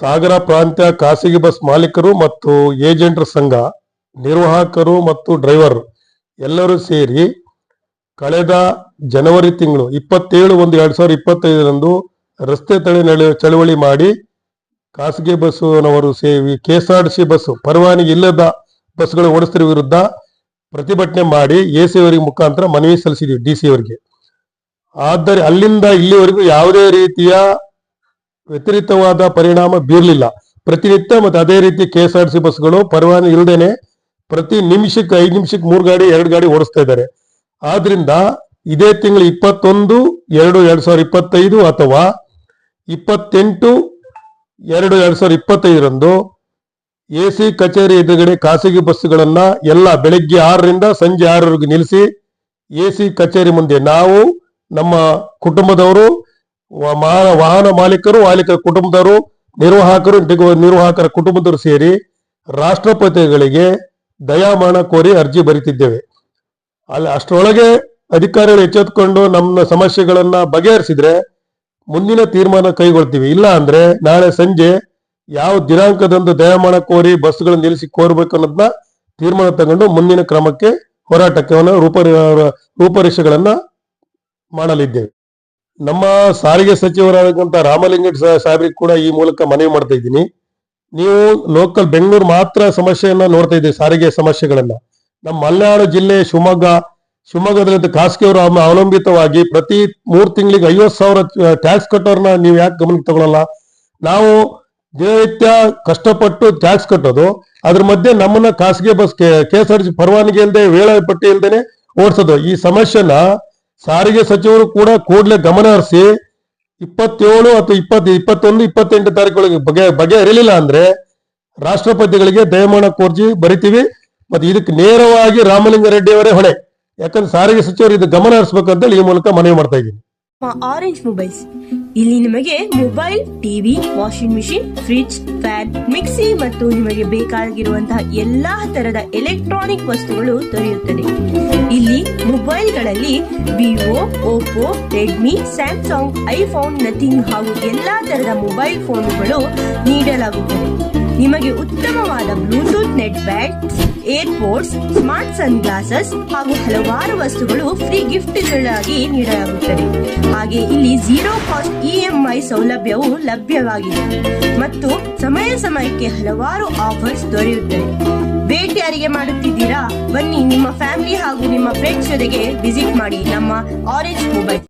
ಸಾಗರ ಪ್ರಾಂತ್ಯ ಖಾಸಗಿ ಬಸ್ ಮಾಲೀಕರು ಮತ್ತು ಏಜೆಂಟರ ಸಂಘ, ನಿರ್ವಾಹಕರು ಮತ್ತು ಡ್ರೈವರ್ ಎಲ್ಲರೂ ಸೇರಿ ಕಳೆದ ಜನವರಿ ತಿಂಗಳು ಇಪ್ಪತ್ತೇಳು ಒಂದು ಎರಡ್ ಸಾವಿರದ ಇಪ್ಪತ್ತೈದರಂದು ರಸ್ತೆ ತಡೆ ಚಳವಳಿ ಮಾಡಿ ಖಾಸಗಿ ಬಸ್ಸುನವರು ಸೇರಿ ಕೆಎಸ್ಆರ್ಟಿಸಿ ಬಸ್ ಪರವಾನಗಿ ಇಲ್ಲದ ಬಸ್ಗಳು ಓಡಿಸ್ತಿರೋ ವಿರುದ್ಧ ಪ್ರತಿಭಟನೆ ಮಾಡಿ ಎ ಸಿ ಅವರಿಗೆ ಮುಖಾಂತರ ಮನವಿ ಸಲ್ಲಿಸಿದ್ವಿ ಡಿ ಸಿ ಅವರಿಗೆ. ಆದರೆ ಅಲ್ಲಿಂದ ಇಲ್ಲಿವರೆಗೂ ಯಾವುದೇ ರೀತಿಯ ವ್ಯತಿರಿಕ್ತವಾದ ಪರಿಣಾಮ ಬೀರಲಿಲ್ಲ. ಪ್ರತಿನಿತ್ಯ ಮತ್ತು ಅದೇ ರೀತಿ ಕೆ ಎಸ್ ಆರ್ ಸಿ ಬಸ್ಗಳು ಪರವಾನಗಿ ಇಲ್ಲದೇನೆ ಪ್ರತಿ ನಿಮಿಷಕ್ಕೆ ಐದು ನಿಮಿಷಕ್ಕೆ ಮೂರು ಗಾಡಿ, ಎರಡು ಗಾಡಿ ಓಡಿಸ್ತಾ ಇದ್ದಾರೆ. ಆದ್ರಿಂದ ಇದೇ ತಿಂಗಳು ಇಪ್ಪತ್ತೊಂದು, ಎರಡು ಎರಡ್ ಸಾವಿರದ ಇಪ್ಪತ್ತೈದು ಅಥವಾ ಇಪ್ಪತ್ತೆಂಟು, ಎರಡು ಎರಡ್ ಸಾವಿರದ ಇಪ್ಪತ್ತೈದರಂದು ಎ ಸಿ ಕಚೇರಿ ಎದುರುಗಡೆ ಖಾಸಗಿ ಬಸ್ಸುಗಳನ್ನು ಎಲ್ಲ ಬೆಳಗ್ಗೆ ಆರರಿಂದ ಸಂಜೆ ಆರವರೆಗೆ ನಿಲ್ಲಿಸಿ ಎ ಸಿ ಕಚೇರಿ ಮುಂದೆ ನಾವು ನಮ್ಮ ಕುಟುಂಬದವರು ವಾಹನ ಮಾಲೀಕರು, ಮಾಲೀಕರ ಕುಟುಂಬದವರು, ನಿರ್ವಾಹಕರು ನಿರ್ವಾಹಕರ ಕುಟುಂಬದವರು ಸೇರಿ ರಾಷ್ಟ್ರಪತಿಗಳಿಗೆ ದಯಾಮಾನ ಕೋರಿ ಅರ್ಜಿ ಬರೀತಿದ್ದೇವೆ. ಅಲ್ಲಿ, ಅಷ್ಟರೊಳಗೆ ಅಧಿಕಾರಿಗಳು ಎಚ್ಚೆತ್ತುಕೊಂಡು ನಮ್ಮ ಸಮಸ್ಯೆಗಳನ್ನ ಬಗೆಹರಿಸಿದ್ರೆ ಮುಂದಿನ ತೀರ್ಮಾನ ಕೈಗೊಳ್ತೀವಿ. ಇಲ್ಲ ಅಂದ್ರೆ ನಾಳೆ ಸಂಜೆ ಯಾವ ದಿನಾಂಕದಂದು ದಯಾಮಾನ ಕೋರಿ ಬಸ್ಗಳನ್ನು ನಿಲ್ಲಿಸಿ ಕೋರ್ಬೇಕು ಅನ್ನೋದನ್ನ ತೀರ್ಮಾನ ತಗೊಂಡು ಮುಂದಿನ ಕ್ರಮಕ್ಕೆ ಹೋರಾಟಕ್ಕೆ ರೂಪ ರೂಪರೇಷೆಗಳನ್ನ ಮಾಡಲಿದ್ದೇವೆ. ನಮ್ಮ ಸಾರಿಗೆ ಸಚಿವರಾದಂತ ರಾಮಲಿಂಗಡ್ ಸಾಹೇಬ್ರಿಗೆ ಕೂಡ ಈ ಮೂಲಕ ಮನವಿ ಮಾಡ್ತಾ ಇದ್ದೀನಿ. ನೀವು ಲೋಕಲ್ ಬೆಂಗಳೂರು ಮಾತ್ರ ಸಮಸ್ಯೆಯನ್ನ ನೋಡ್ತಾ ಇದ್ದೀವಿ ಸಾರಿಗೆ ಸಮಸ್ಯೆಗಳನ್ನ. ನಮ್ಮ ಮಲೆನಾಡು ಜಿಲ್ಲೆ ಶಿವಮೊಗ್ಗ ಶಿವಮೊಗ್ಗದಲ್ಲಿ ಖಾಸಗಿಯವರು ಅವ- ಅವಲಂಬಿತವಾಗಿ ಪ್ರತಿ ಮೂರು ತಿಂಗಳಿಗೆ ಐವತ್ ಸಾವಿರ ಟ್ಯಾಕ್ಸ್ ಕಟ್ಟೋರ್ನ ನೀವು ಯಾಕೆ ಗಮನಕ್ಕೆ ತಗೊಳಲ್ಲ? ನಾವು ದಿನನಿತ್ಯ ಕಷ್ಟಪಟ್ಟು ಟ್ಯಾಕ್ಸ್ ಕಟ್ಟೋದು, ಅದ್ರ ಮಧ್ಯೆ ನಮ್ಮನ್ನ ಖಾಸಗಿ bus K S R T ಪರವಾನಗಿ ಇಲ್ಲದೆ ವೇಳಾಪಟ್ಟಿ ಇಲ್ದೇನೆ ಓಡಿಸೋದು. ಈ ಸಮಸ್ಯೆನ ಸಾರಿಗೆ ಸಚಿವರು ಕೂಡ ಕೂಡಲೇ ಗಮನ ಹರಿಸಿ ಇಪ್ಪತ್ತೇಳು ಅಥವಾ ಇಪ್ಪತ್ತು, ಇಪ್ಪತ್ತೊಂದು, ಇಪ್ಪತ್ತೆಂಟು ತಾರೀಕೊಳಗೆ ಬಗೆ ಬಗೆಹರಿಲಿಲ್ಲ ಅಂದ್ರೆ ರಾಷ್ಟ್ರಪತಿಗಳಿಗೆ ದಯಮಾನ ಕೋರ್ಜಿ ಬರಿತೀವಿ. ಮತ್ತೆ ಇದಕ್ಕೆ ನೇರವಾಗಿ ರಾಮಲಿಂಗಾರೆಡ್ಡಿ ಅವರೇ ಹೊಣೆ. ಯಾಕಂದ್ರೆ ಸಾರಿಗೆ ಸಚಿವರು ಇದು ಗಮನ ಹರಿಸ್ಬೇಕಂತೇಳಿ ಈ ಮೂಲಕ ಮನವಿ ಮಾಡ್ತಾ ಇದ್ದೀನಿ. ಆರೆಂಜ್ ಮೊಬೈಲ್ಸ್ ಇಲ್ಲಿ ನಿಮಗೆ mobile TV washing machine fridge fan mixie ಮತ್ತು ನಿಮಗೆ ಬೇಕಾಗಿರುವಂತಹ ಎಲ್ಲಾ ತರದ ಎಲೆಕ್ಟ್ರಾನಿಕ್ ವಸ್ತುಗಳು ದೊರೆಯುತ್ತದೆ. ಇಲ್ಲಿ ಮೊಬೈಲ್ಗಳಲ್ಲಿ Vivo Oppo Redmi Samsung iPhone Nothing ಹಾಗೂ ಎಲ್ಲಾ ತರದ ಮೊಬೈಲ್ ಫೋನುಗಳು ನೀಡಲಾಗುತ್ತದೆ. ನಿಮಗೆ ಉತ್ತಮವಾದ bluetooth neckband airpods, smart sun glasses ಹಾಗೂ ಹಲವಾರು ವಸ್ತುಗಳು ಫ್ರೀ ಗಿಫ್ಟ್ಗಳಾಗಿ ನೀಡಲಾಗುತ್ತದೆ. ಹಾಗೆ ಇಲ್ಲಿ ಜೀರೋ ಕಾಸ್ಟ್ ಇಎಂಐ ಸೌಲಭ್ಯವು ಲಭ್ಯವಾಗಿದೆ ಮತ್ತು ಸಮಯ ಸಮಯಕ್ಕೆ ಹಲವಾರು ಆಫರ್ಸ್ ದೊರೆಯುತ್ತವೆ. ಭೇಟಿ ಯಾರಿಗೆ ಮಾಡುತ್ತಿದ್ದೀರಾ? ಬನ್ನಿ ನಿಮ್ಮ ಫ್ಯಾಮಿಲಿ ಹಾಗೂ ನಿಮ್ಮ ಫ್ರೆಂಡ್ಸ್ ಜೊತೆಗೆ ವಿಸಿಟ್ ಮಾಡಿ ನಮ್ಮ ಆರೆಂಜ್ ಮೊಬೈಲ್.